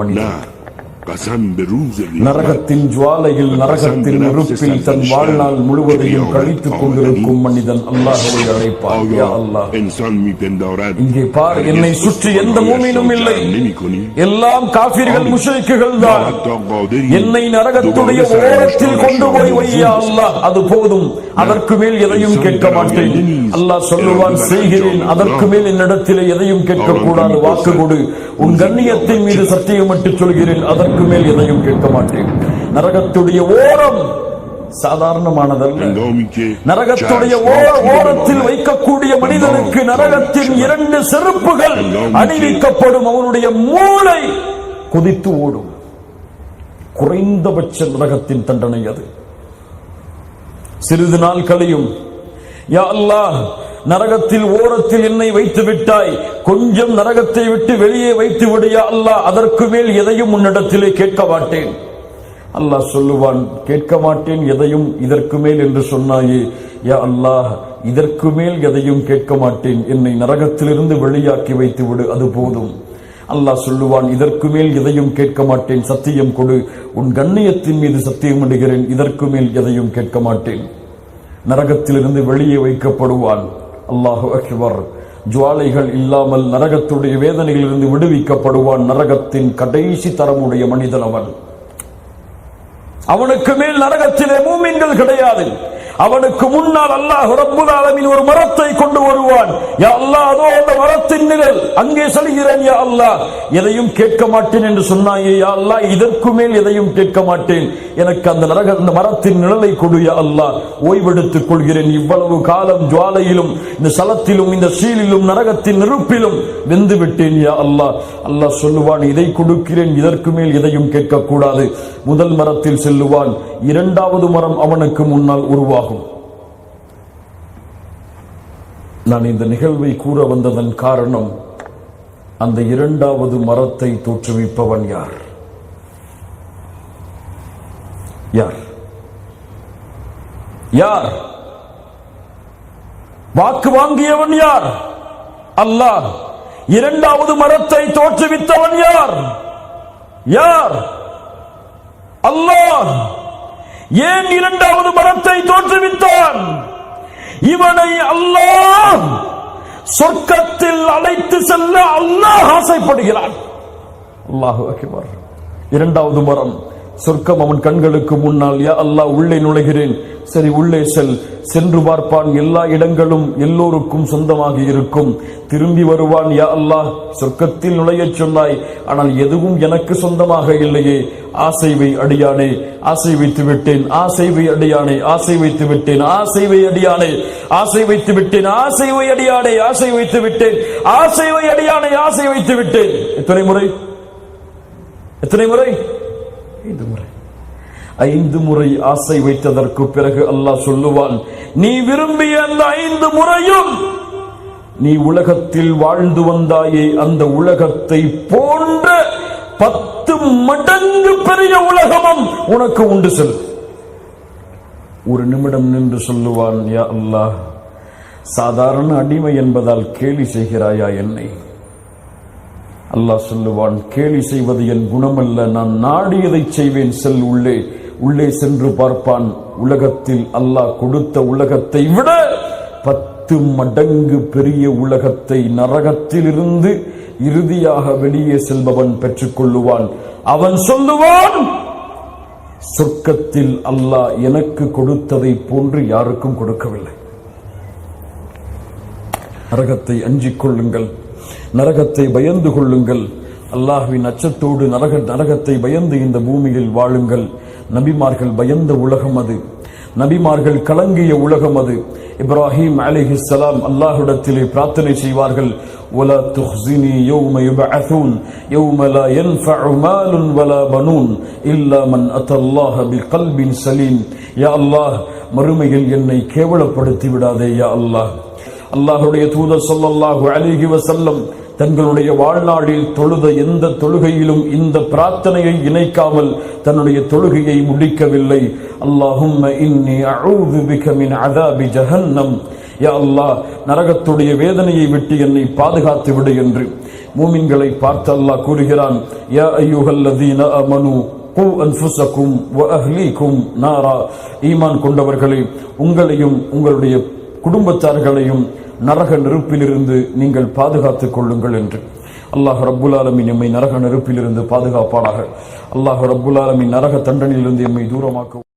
one நரகத்தின் ஜுவாலையில் நரகத்தின் நெருப்பில் தன் வாழ்நாள் முழுவதையும் கழித்துக் கொண்டிருக்கும் மனிதன் அல்லாஹவை அழைப்பார். இங்கே பார் என்னை சுற்றி எந்த மூமினும் இல்லை. எல்லாம் காபிர்கள் முஷைக்குகள் தான். என்னை நரகத்துடைய ஓரத்தில் கொண்டு போய் வையா அல்லாஹ். அது போதும். அதற்கு மேல் எதையும் கேட்க மாட்டேன். அல்லாஹ் சொல்லுவான் செய்கிறேன். அதற்கு மேல் என்னிடத்திலே எதையும் கேட்கக்கூடாது. வாக்கு கொடு. உன் கண்ணியத்தின் மீது சத்தியம் சொல்கிறேன். அதற்கு அதற்கு மேல் எதையும் கேட்க மாட்டேன். நரகத்துடைய ஓரம் சாதாரணமானதல்ல. நரகத்துடைய ஓரத்தில் வைக்கக்கூடிய மனிதனுக்கு நரகத்தின் இரண்டு செருப்புகள் அணிவிக்கப்படும். அவனுடைய மூளை கொதித்து ஓடும். குறைந்தபட்ச நரகத்தின் தண்டனை அது. சிறிது நாள் கழியும் நரகத்தில் ஓரத்தில் என்னை வைத்து விட்டாய். கொஞ்சம் நரகத்தை விட்டு வெளியே வைத்து விடுயா அல்லாஹ். அதற்கு மேல் எதையும் உன்னிடத்திலே கேட்க மாட்டேன். அல்லாஹ் சொல்லுவான் கேட்க மாட்டேன் எதையும் இதற்கு மேல் என்று சொன்னாயே. யா அல்லாஹ் இதற்கு மேல் எதையும் கேட்க மாட்டேன். என்னை நரகத்திலிருந்து வெளியாக்கி வைத்து விடு அது போதும். அல்லாஹ் சொல்லுவான் இதற்கு மேல் எதையும் கேட்க மாட்டேன். சத்தியம் கொடு. உன் கண்ணியத்தின் மீது சத்தியம் இடுகிறேன். இதற்கு மேல் எதையும் கேட்க மாட்டேன். நரகத்திலிருந்து வெளியே வைக்கப்படுவான். அல்லாஹு அக்பர். ஜுவாலைகள் இல்லாமல் நரகத்துடைய வேதனையிலிருந்து விடுவிக்கப்படுவான் நரகத்தின் கடைசி தரமுடைய மனிதன் அவன். அவனுக்கு மேல் நரகத்திலே மூமின்கள் கிடையாது. அவனுக்கு முன்னால் அல்லாஹ் ரப்புல் ஒரு மரத்தை கொண்டு வருவான். யா அல்லாஹ் அதோ அந்த மரத்தின் நிழல். அங்கே செல்கிறேன் யா அல்லாஹ். எதையும் கேட்க மாட்டேன் என்று சொன்னாயே யா அல்லாஹ். இதற்கு மேல் எதையும் கேட்க மாட்டேன். எனக்கு அந்த நரக அந்த மரத்தின் நிழலை கொடு யா அல்லாஹ். ஓய்வெடுத்துக் கொள்கிறேன். இவ்வளவு காலம் ஜுவாலையிலும் இந்த சலத்திலும் இந்த சீலிலும் நரகத்தின் நெருப்பிலும் வெந்து விட்டேன் யா அல்லாஹ். அல்லாஹ் சொல்லுவான் இதை கொடுக்கிறேன். இதற்கு மேல் எதையும் கேட்கக்கூடாது முதல் மரத்தில் செல்லுவான். இரண்டாவது மரம் அவனுக்கு முன்னால் உருவாகும். நான் இந்த நிகழ்வை கூற வந்ததன் காரணம் அந்த இரண்டாவது மரத்தை தோற்றுவிப்பவன் யார்? யார்? யார்? வாக்கு வாங்கியவன் யார்? அல்லாஹ் இரண்டாவது மரத்தை தோற்றுவித்தவன் யார்? யார்? அல்லாஹ்! ஏன் இரண்டாவது மரத்தை தோற்றுவித்தான்? இவனை அல்லாஹ் சொர்க்கத்தில் அழைத்து செல்ல அல்லாஹ் ஆசைப்படுகிறான். அல்லாஹு அக்பர். இரண்டாவது மரம். சொர்க்கம் அவன் கண்களுக்கு முன்னால் யா அல்லாஹ் உள்ளே நுழைகிறேன். சரி உள்ளே செல். சென்று பார்ப்பான். எல்லா இடங்களும் எல்லோருக்கும் சொந்தமாக இருக்கும். திரும்பி வருவான் யா அல்லாஹ். சொர்க்கத்தில் நுழையச் சொன்னாய். ஆனால் எதுவும் எனக்கு சொந்தமாக இல்லையே. ஆசைவை அடியானே ஆசை வைத்து விட்டேன். ஆசைவை அடியானே ஆசை வைத்து விட்டேன். ஆசைவை அடியானே ஆசை வைத்து விட்டேன். ஆசைவை அடியானே ஆசை வைத்து விட்டேன். ஆசைவை அடியானே ஆசை வைத்து விட்டேன். எத்தனை முறை? எத்தனை முறை? ஐந்து முறை. ஐந்து முறை ஆசை வைத்ததற்கு பிறகு அல்லாஹ் சொல்லுவான் நீ விரும்பிய அந்த ஐந்து முறையும் நீ உலகத்தில் வாழ்ந்து வந்தாயே அந்த உலகத்தை போன்ற பத்து மடங்கு பெரிய உலகமும் உனக்கு உண்டு செல். ஒரு நிமிடம் நின்று சொல்லுவான் யா அல்லாஹ் சாதாரண அடிமை என்பதால் கேலி செய்கிறாயா என்னை? அல்லாஹ் சொல்லுவான் கேலி செய்வது என் குணமல்ல நான் நாடியதை செய்வேன் செல் உள்ளே. உள்ளே சென்று பார்ப்பான். உலகத்தில் அல்லாஹ் கொடுத்த உலகத்தை விட பத்து மடங்கு பெரிய உலகத்தை நரகத்திலிருந்து இறுதியாக வெளியே செல்பவன் பெற்றுக்கொள்ளுவான். அவன் சொல்லுவான் சொர்க்கத்தில் அல்லாஹ் எனக்கு கொடுத்ததை போன்று யாருக்கும் கொடுக்கவில்லை. நரகத்தை அஞ்சிக் கொள்ளுங்கள். நரகத்தை பயந்து கொள்ளுங்கள். அல்லாஹ்வின் அச்சத்தோடு நரக நரகத்தை பயந்து இந்த பூமியில் வாழுங்கள் நபிமார்கள் பயந்த உலகம் அது நபிமார்கள் கலங்கிய உலகம் அது இப்ராஹிம் அலிஹிஸ்ஸலாம் அல்லாஹ்விடத்திலே பிரார்த்தனை செய்வார்கள் ولا تخزني يوم يبعثون يوم لا ينفع مال ولا بنون إلا من أتى الله بقلب سليم يا الله மறுமையில் என்னை கேவலப்படுத்தி விடாதே யா அல்லாஹ் அல்லாஹுடைய தூதர் ஸல்லல்லாஹு அலைஹி வஸல்லம் தங்களுடைய வாழ்நாளில் தொழுத எந்த தொழுகையிலும் இந்த பிரார்த்தனையை இணைக்காமல் தன்னுடைய தொழுகையை முடிக்கவில்லை. அல்லாஹும்ம இன்னி அஊது பிக அதாபி ஜஹன்னம். யா அல்லாஹ் நரகத்துடைய வேதனையை விட்டு என்னை பாதுகாத்து விடு என்று. மூமின்களை பார்த்து அல்லாஹ் கூறுகிறான் யா ஐயுஹல்லதீன அமனு கூ அன்ஃபுஸக்கும் அஹ்லீக்கும் நாரா. ஈமான் கொண்டவர்களே உங்களையும் உங்களுடைய குடும்பத்தார்களையும் நரக நெருப்பிலிருந்து நீங்கள் பாதுகாத்துக் கொள்ளுங்கள் என்று. அல்லாஹ் ரப்புல் ஆலமின் எம்மை நரக நெருப்பிலிருந்து பாதுகாப்பானாக. அல்லாஹ் ரப்புல் ஆலமின் நரக தண்டனையிலிருந்து எம்மை தூரமாக்க